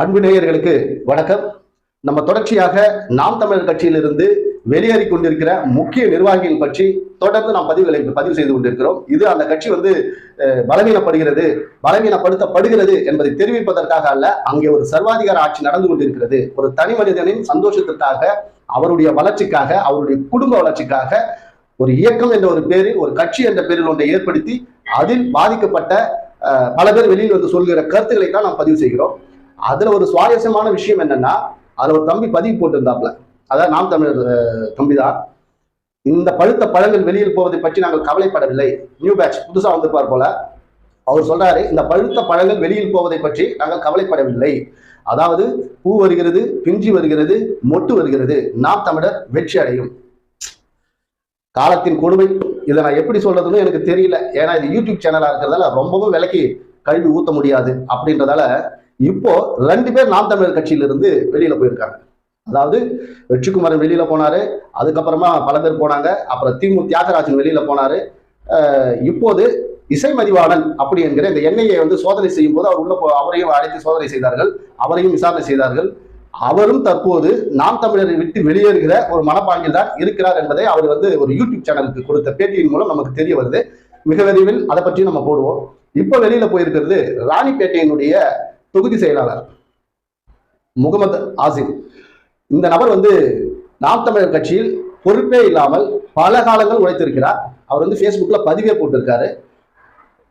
அன்பு நேயர்களுக்கு வணக்கம். நம்ம தொடர்ச்சியாக நாம் தமிழர் கட்சியிலிருந்து வெளியேறி கொண்டிருக்கிற முக்கிய நிர்வாகிகள் பற்றி தொடர்ந்து நாம் பதிவுகளை பதிவு செய்து கொண்டிருக்கிறோம். இது அந்த கட்சி வந்து பலவீனப்படுகிறது பலவீனப்படுத்தப்படுகிறது என்பதை தெரிவிப்பதற்காக அல்ல அங்கே ஒரு சர்வாதிகார ஆட்சி நடந்து கொண்டிருக்கிறது. ஒரு தனி மனிதனின் சந்தோஷத்திற்காக அவருடைய வளர்ச்சிக்காக அவருடைய குடும்ப வளர்ச்சிக்காக ஒரு இயக்கம் என்ற ஒரு பேரில் ஒரு கட்சி என்ற பேரில் ஒன்றை ஏற்படுத்தி அதில் பாதிக்கப்பட்ட பல பேர் வெளியில் வந்து சொல்கிற கருத்துக்களை தான் நாம் பதிவு செய்கிறோம். அதுல ஒரு சுவாரஸ்யமான விஷயம் என்னன்னா அதுல ஒரு தம்பி பதிவு போட்டிருந்தாப்ல அதாவது நாம் தமிழர் தம்பி தான் இந்த பழுத்த பழங்கள் வெளியில் போவதை பற்றி நாங்கள் கவலைப்படவில்லை. நியூ பேட்ச் புதுசா வந்திருப்பார் போல. அவர் சொல்றாரு இந்த பழுத்த பழங்கள் வெளியில் போவதை பற்றி நாங்கள் கவலைப்படவில்லை. அதாவது பூ வருகிறது பிஞ்சி வருகிறது மொட்டு வருகிறது. நாம் தமிழர் வெற்றி அடையும். காலத்தின் கொடுமை இதை நான் எப்படி சொல்றதுன்னு எனக்கு தெரியல. ஏன்னா இது யூடியூப் சேனலா இருக்கிறதால ரொம்பவும் விலைக்கு கல்வி ஊத்த முடியாது அப்படின்றதால இப்போ ரெண்டு பேர் நாம் தமிழர் கட்சியிலிருந்து வெளியில போயிருக்காங்க. அதாவது வெற்றிக்குமாரன் வெளியில போனாரு அதுக்கப்புறமா பல பேர் போனாங்க அப்புறம் திமு தியாகராஜன் வெளியில போனாரு. இப்போது இசை மதிவாணன் அப்படி என்கிற இந்த எண்ணெயை வந்து சோதனை செய்யும் போது அவர் உள்ள அவரையும் அழைத்து சோதனை செய்தார்கள் அவரையும் விசாரணை செய்தார்கள். அவரும் தற்போது நாம் தமிழரை விட்டு வெளியேறுகிற ஒரு மனப்பாங்கில் தான் இருக்கிறார் என்பதை அவர் வந்து ஒரு யூடியூப் சேனலுக்கு கொடுத்த பேட்டியின் மூலம் நமக்கு தெரிய வருது. மிக விரைவில் அதை பற்றி நம்ம போடுவோம். இப்போ வெளியில போயிருக்கிறது ராணிப்பேட்டையினுடைய தொகுதி செயலாளர் முகமது ஆசிம். இந்த நபர் வந்து நாம் தமிழர் கட்சியில் பொறுப்பே இல்லாமல் பல காலங்கள் உழைத்திருக்கிறார். அவர் வந்து ஃபேஸ்புக்ல பதிவே போட்டிருக்காரு.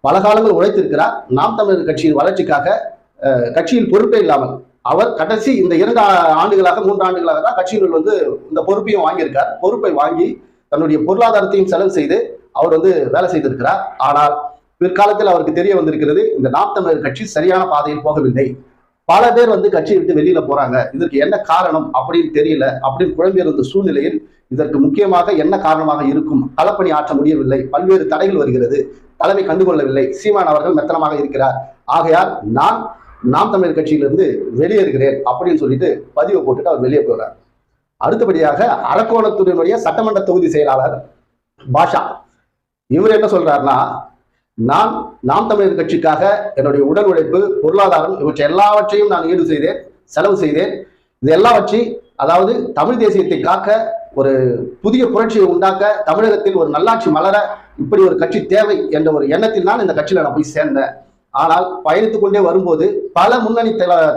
பல காலங்கள் உழைத்திருக்கிறார். நாம் தமிழர் கட்சியின் வளர்ச்சிக்காக கட்சியில் பொறுப்பே இல்லாமல் அவர் கடைசி இந்த இரண்டு ஆண்டுகளாக மூன்று ஆண்டுகளாக தான் கட்சியினுள் வந்து இந்த பொறுப்பையும் வாங்கியிருக்கார். பொறுப்பை வாங்கி தன்னுடைய பொருளாதாரத்தையும் செலவு செய்து அவர் வந்து வேலை செய்திருக்கிறார். ஆனால் பிற்காலத்தில் அவருக்கு தெரிய வந்திருக்கிறது இந்த நாம் தமிழர் கட்சி சரியான பாதையில் போகவில்லை. பல பேர் வந்து கட்சியை விட்டு வெளியில போறாங்க. இதற்கு என்ன காரணம் அப்படின்னு தெரியல. அப்படின்னு குழம்பியிருந்த சூழ்நிலையில் இதற்கு முக்கியமாக என்ன காரணமாக இருக்கும்? களப்பணி ஆற்ற முடியவில்லை. பல்வேறு தடைகள் வருகிறது. தலைமை கண்டுகொள்ளவில்லை. சீமான் அவர்கள் மெத்தனமாக இருக்கிறார். ஆகையால் நான் நாம் தமிழர் கட்சியிலிருந்து வெளியேறுகிறேன் அப்படின்னு சொல்லிட்டு பதிவை போட்டுட்டு அவர் வெளியே போகிறார் அடுத்தபடியாக அரக்கோணத்துடனுடைய சட்டமன்ற தொகுதி செயலாளர் பாஷா. இவர் என்ன சொல்றாருன்னா நான் நாம் தமிழர் கட்சிக்காக என்னுடைய உடல் உழைப்பு பொருளாதாரம் இவற்றை எல்லாவற்றையும் நான் ஈடு செய்தேன் செலவு செய்தேன். இது எல்லாவற்றையும் அதாவது தமிழ் தேசியத்தை காக்க ஒரு புதிய புரட்சியை உண்டாக்க தமிழகத்தில் ஒரு நல்லாட்சி மலர இப்படி ஒரு கட்சி தேவை என்ற ஒரு எண்ணத்தில் நான் இந்த கட்சியில நான் போய் சேர்ந்தேன். ஆனால் பயணித்துக் கொண்டே வரும்போது பல முன்னணி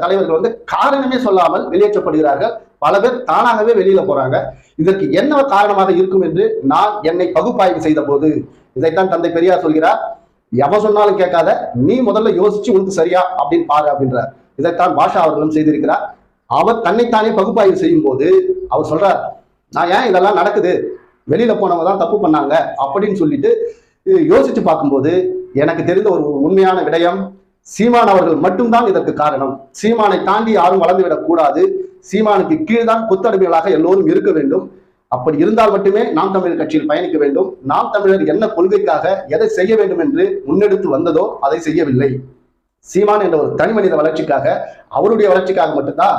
தலைவர்கள் வந்து காரணமே சொல்லாமல் வெளியேற்றப்படுகிறார்கள். பல பேர் தானாகவே வெளியில போறாங்க. இதற்கு என்ன காரணமாக இருக்கும் என்று நான் என்னை பகுப்பாய்வு செய்த போது இதைத்தான் தந்தை பெரியார் சொல்கிறார். எவன் சொன்னாலும் கேட்காத நீ முதல்ல யோசிச்சு உனக்கு சரியா அப்படின்னு பாரு அப்படின்றார். இதைத்தான் பாஷா அவர்களும் செய்திருக்கிறார். அவர் தன்னைத்தானே பகுப்பாய்வு செய்யும் போது அவர் சொல்றார் நான் ஏன் இதெல்லாம் நடக்குது? வெளியில போனவங்க தான் தப்பு பண்ணாங்க அப்படின்னு சொல்லிட்டு யோசிச்சு பார்க்கும்போது எனக்கு தெரிந்த ஒரு உண்மையான விடயம் சீமான் அவர்கள் மட்டும்தான் இதற்கு காரணம். சீமானை தாண்டி யாரும் வளர்ந்து விடக்கூடாது சீமானுக்கு கீழ்தான் கொத்தடிமைகளாக எல்லோரும் இருக்க வேண்டும். அப்படி இருந்தால் மட்டுமே நாம் தமிழர் கட்சியில் பயணிக்க வேண்டும். நாம் தமிழர் என்ன கொள்கைக்காக எதை செய்ய வேண்டும் என்று முன்னெடுத்து வந்ததோ அதை செய்யவில்லை. சீமான் என்ற ஒரு தனி மனித வளர்ச்சிக்காக அவருடைய வளர்ச்சிக்காக மட்டும்தான்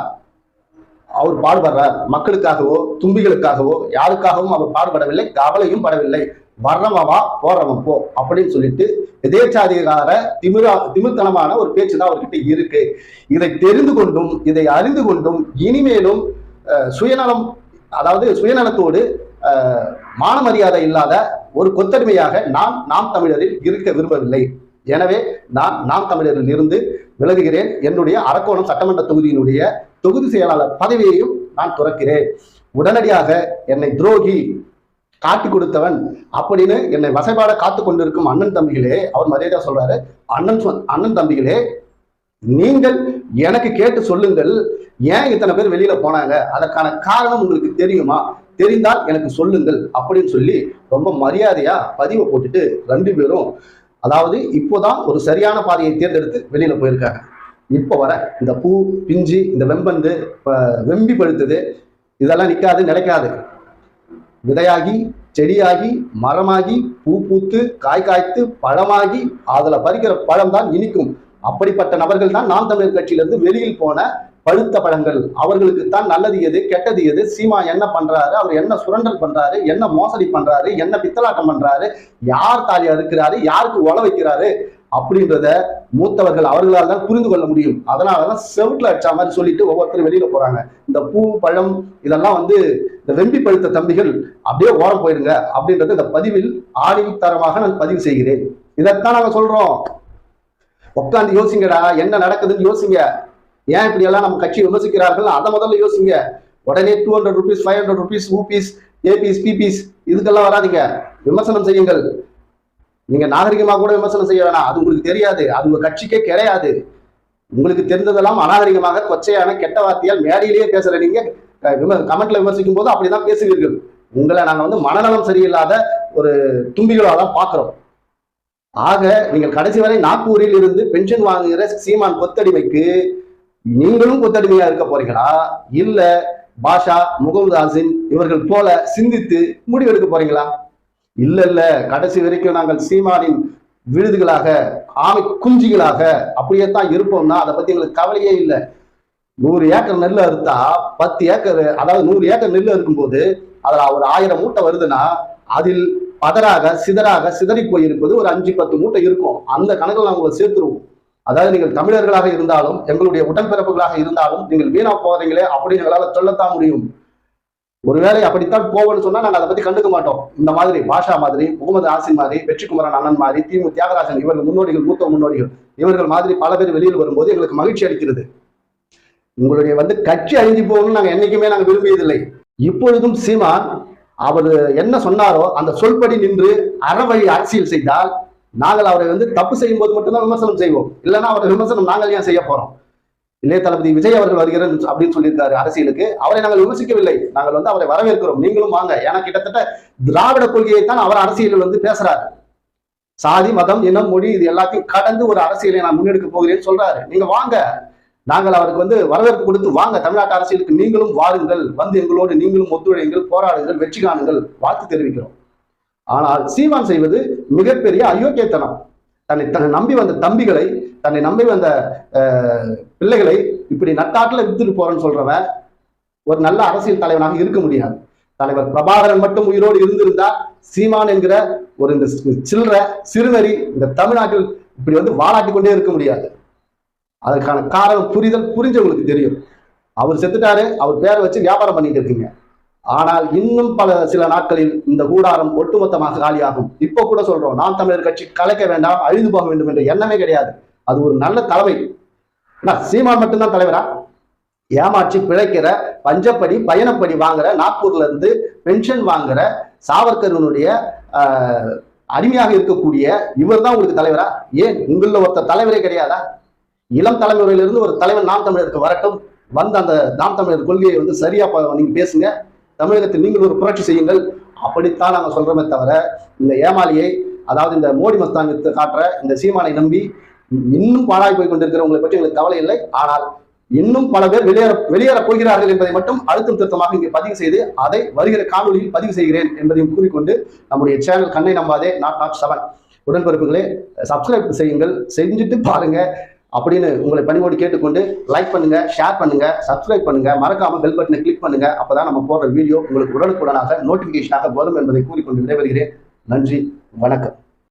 அவர் பாடுபடுறார். மக்களுக்காகவோ தும்பிகளுக்காகவோ யாருக்காகவும் அவர் பாடுபடவில்லை கவலையும் படவில்லை. வர்றவா போறவன் போ அப்படின்னு சொல்லிட்டு எதேச்சாதிகார திமிரா திமிர்த்தனமான ஒரு பேச்சு தான் அவர்கிட்ட இருக்கு. இதை தெரிந்து கொண்டும் இதை அறிந்து கொண்டும் இனிமேலும் சுயநலம் அதாவது சுயநலத்தோடு மான மரியாதை இல்லாத ஒரு கொத்தடிமையாக நான் நாம் தமிழரில் இருக்க விரும்பவில்லை. எனவே நான் நாம் தமிழரில் இருந்து விலகுகிறேன். என்னுடைய அரக்கோணம் சட்டமன்ற தொகுதியினுடைய தொகுதி செயலாளர் பதவியையும் நான் துறக்கிறேன். உடனடியாக என்னை துரோகி காட்டி கொடுத்தவன் அப்படின்னு என்னை வசைபாட காத்து கொண்டிருக்கும் அண்ணன் தம்பிகளே அவர் மரியாதை சொல்றாரு அண்ணன் அண்ணன் தம்பிகளே நீங்கள் எனக்கு கேட்டு சொல்லுங்கள் ஏன் இத்தனை பேர் வெளியில போனாங்க? அதற்கான காரணம் உங்களுக்கு தெரியுமா? தெரிந்தால் எனக்கு சொல்லுங்கள் அப்படின்னு சொல்லி ரொம்ப மரியாதையா பதிவை போட்டுட்டு ரெண்டு பேரும் அதாவது இப்போதான் ஒரு சரியான பாதையை தேர்ந்தெடுத்து வெளியில போயிருக்காங்க. இப்போ வர இந்த பூ பிஞ்சு இந்த வெம்பந்து வெம்பி பழுத்தது இதெல்லாம் நிற்காது நிலைக்காது. விதையாகி செடியாகி மரமாகி பூ பூத்து காய் காய்த்து பழமாகி அதில் பறிக்கிற பழம் தான் இனிக்கும். அப்படிப்பட்ட நபர்கள் தான் நாம் தமிழர் கட்சியிலிருந்து வெளியில் போன பழுத்த பழங்கள். அவர்களுக்கு தான் நல்லது எது கெட்டது எது? சீமா என்ன பண்றாரு? அவர் என்ன சுரண்டல் பண்றாரு? என்ன மோசடி பண்றாரு? என்ன பித்தலாட்டம் பண்றாரு? யார் தாலியா இருக்கிறாரு யாருக்கு உழ வைக்கிறாரு? அப்படின்றத மூத்தவர்கள் அவர்களால் தான் புரிந்து கொள்ள முடியும். அதனாலதான் செவட்டில் அடிச்ச மாதிரி சொல்லிட்டு ஒவ்வொருத்தரும் வெளியில போறாங்க. இந்த பூ பழம் இதெல்லாம் வந்து இந்த வெம்பி பழுத்த தம்பிகள் அப்படியே ஓரம் போயிருங்க அப்படின்றத இந்த பதிவில் ஆணித்தரமாக நான் பதிவு செய்கிறேன். இதைத்தான் நாங்க சொல்றோம். உட்காந்து யோசிங்கடா என்ன நடக்குதுன்னு யோசிங்க. ஏன் இப்படி எல்லாம் நம்ம கட்சி விமர்சிக்கிறார்கள்? அதை முதல்ல யோசிங்க. உடனே two hundred rupees five hundred rupees ஊபிஸ் ஏபிஸ் பிபிஸ் இதுக்கெல்லாம் வராதீங்க. விமர்சனம் செய்யுங்கள். நீங்க நாகரிகமா கூட விமர்சனம் செய்ய வேணாம். அது உங்களுக்கு தெரியாது. அது உங்க கட்சிக்கே கிடையாது. உங்களுக்கு தெரிந்ததெல்லாம் அநாகரிகமாக கொச்சையான கெட்ட வார்த்தையால் மேடையிலேயே பேசுற நீங்க விம- கமெண்ட்ல விமர்சிக்கும் போது அப்படிதான் பேசுவீர்கள். உங்களை நாங்கள் வந்து மனநலம் சரியில்லாத ஒரு தும்பிகளாக தான் பார்க்குறோம். ஆக நீங்கள் கடைசி வரை நாக்பூரில் இருந்து பென்ஷன் வாங்குகிற சீமான் கொத்தடிமைக்கு நீங்களும் கொத்தடிமையா இருக்க போறீங்களா? இல்ல பாஷா முகமது ஹாசின் இவர்கள் போல சிந்தித்து முடிவெடுக்க போறீங்களா? இல்ல இல்ல. கடைசி வரைக்கும் நாங்கள் சீமானின் விருதுகளாக ஆமை குஞ்சுகளாக அப்படியே தான் இருப்போம்னா அதை பத்தி எங்களுக்கு கவலையே இல்லை. நூறு ஏக்கர் நெல் அறுத்தா பத்து ஏக்கர் அதாவது நூறு ஏக்கர் நெல் இருக்கும்போது அதுல ஒரு ஆயிரம் மூட்டை வருதுன்னா அதில் பதராக சிதறாக சிதறி போயிருப்பது ஒரு அஞ்சு பத்து மூட்டை இருக்கும். அந்த கணக்கில் நாங்கள் உங்களை சேர்த்துருவோம். அதாவது நீங்கள் தமிழர்களாக இருந்தாலும் எங்களுடைய உடன்பிறப்புகளாக இருந்தாலும் நீங்கள் வீணா போறீங்களே அப்படின்னு எங்களால் சொல்லத்தான் முடியும். ஒருவேளை அப்படித்தான் போவோம்னு சொன்னா நாங்கள் அதை பத்தி கண்டுக்க மாட்டோம். இந்த மாதிரி பாஷா மாதிரி முகமது ஆசின் மாதிரி வெற்றிக்குமரன் அண்ணன் மாதிரி திமு தியாகராஜன் இவர்கள் முன்னோடிகள் மூத்த முன்னோடிகள் இவர்கள் மாதிரி பல பேர் வெளியில் வரும்போது எங்களுக்கு மகிழ்ச்சி அளிக்கிறது. உங்களுடைய வந்து கட்சி அழிஞ்சு போகணும்னு நாங்கள் என்னைக்குமே நாங்கள் விரும்பியதில்லை. இப்பொழுதும் சீமான் அவர் என்ன சொன்னாரோ அந்த சொல்படி நின்று அறவழி அரசியல் செய்தால் நாங்கள் அவரை வந்து தப்பு செய்யும் போது மட்டும்தான் விமர்சனம் செய்வோம். இல்லைன்னா அவரை விமர்சனம் நாங்கள் ஏன் செய்ய போறோம்? இளைய தளபதி விஜய் அவர்கள் வருகிறார் அப்படின்னு சொல்லியிருக்காரு அரசியலுக்கு. அவரை நாங்கள் விமர்சிக்கவில்லை. நாங்கள் வந்து அவரை வரவேற்கிறோம். நீங்களும் வாங்க. ஏன்னா கிட்டத்தட்ட திராவிட கொள்கையை தான் அவர் அரசியலில் வந்து பேசுறாரு. சாதி மதம் இனம் மொழி இது எல்லாத்தையும் கடந்து ஒரு அரசியலை நான் முன்னெடுக்க போகிறேன்னு சொல்றாரு. நீங்க வாங்க. நாங்கள் அவருக்கு வந்து வரவேற்பு கொடுத்து வாங்க. தமிழ்நாட்டு அரசியலுக்கு நீங்களும் வாருங்கள். வந்து எங்களோடு நீங்களும் ஒத்துழையுங்கள். போராடுங்கள். வெற்றி காணுங்கள். வாழ்த்து தெரிவிக்கிறோம். ஆனால் சீமான் செய்வது மிகப்பெரிய அயோக்கியத்தனம். தன்னை தன்னை நம்பி வந்த தம்பிகளை தன்னை நம்பி வந்த பிள்ளைகளை இப்படி நட்டாட்டில் வித்துட்டு போறேன்னு சொல்றவன் ஒரு நல்ல அரசியல் தலைவனாக இருக்க முடியாது. தலைவர் பிரபாகரன் மட்டும் உயிரோடு இருந்திருந்தா சீமான் என்கிற ஒரு இந்த சி- சில்லற சிறுநரி இந்த தமிழ்நாட்டில் இப்படி வந்து வாழாட்டி கொண்டே இருக்க முடியாது. அதற்கான காரணம் புரிதல் புரிஞ்சவங்களுக்கு தெரியும். அவர் செத்துட்டாரு அவர் பேரை வச்சு வியாபாரம் பண்ணிட்டு இருக்கீங்க. ஆனால் இன்னும் பல சில நாட்களில் இந்த கூடாரம் ஒட்டுமொத்தமாக காலியாகும். இப்போ கூட சொல்றோம் நாம் தமிழர் கட்சி கலைக்க வேண்டாம் அழிந்து போக வேண்டும் என்ற எண்ணமே கிடையாது. அது ஒரு நல்ல தலைமை. என்ன, சீமான் மட்டும்தான் தலைவரா? ஏமாற்றி பிழைக்கிற பஞ்சப்படி பயணப்படி வாங்குற நாக்பூர்ல இருந்து பென்ஷன் வாங்குற சாவர்கருனுடைய அடிமையாக இருக்கக்கூடிய இவர் தான் உங்களுக்கு தலைவரா? ஏன்? உங்களில் ஒருத்தர் தலைவரே கிடையாதா? இளம் தலைமுறையிலிருந்து ஒரு தலைவன் நாம் தமிழருக்கு வரட்டும். வந்து அந்த நாம் தமிழர் கொள்கையை வந்து சரியா நீங்க பேசுங்க. தமிழகத்தில் நீங்கள் ஒரு புரட்சி செய்யுங்கள். அப்படித்தான் நாங்கள் சொல்றோமே தவிர இந்த ஏமாளியை அதாவது இந்த மோடி மஸ்தான் காட்டுற இந்த சீமானை நம்பி இன்னும் பாழாய் போய் கொண்டிருக்கிறவங்களை பற்றி எங்களுக்கு கவலை இல்லை. ஆனால் இன்னும் பல பேர் வெளியேற வெளியேற போகிறார்கள் என்பதை மட்டும் அழுத்தம் திருத்தமாக இங்கே பதிவு செய்து அதை வருகிற காணொலியில் பதிவு செய்கிறேன் என்பதையும் கூறிக்கொண்டு நம்முடைய சேனல் கண்ணை நம்பாதே நாட் நாட் செவன். உடன்பிறப்புகளே சப்ஸ்கிரைப் செய்யுங்கள். செஞ்சுட்டு பாருங்க. அப்படின்னு உங்களை பணிவோடு கேட்டுக்கொண்டு லைக் பண்ணுங்க ஷேர் பண்ணுங்க சப்ஸ்கிரைப் பண்ணுங்க. மறக்காம பெல் பட்டனை கிளிக் பண்ணுங்க. அப்பதான் நம்ம போடுற வீடியோ உங்களுக்கு உடனுக்குடனாக நோட்டிபிகேஷனாக வரும் என்பதை கூறிக்கொண்டு விடைபெறுகிறேன். நன்றி வணக்கம்.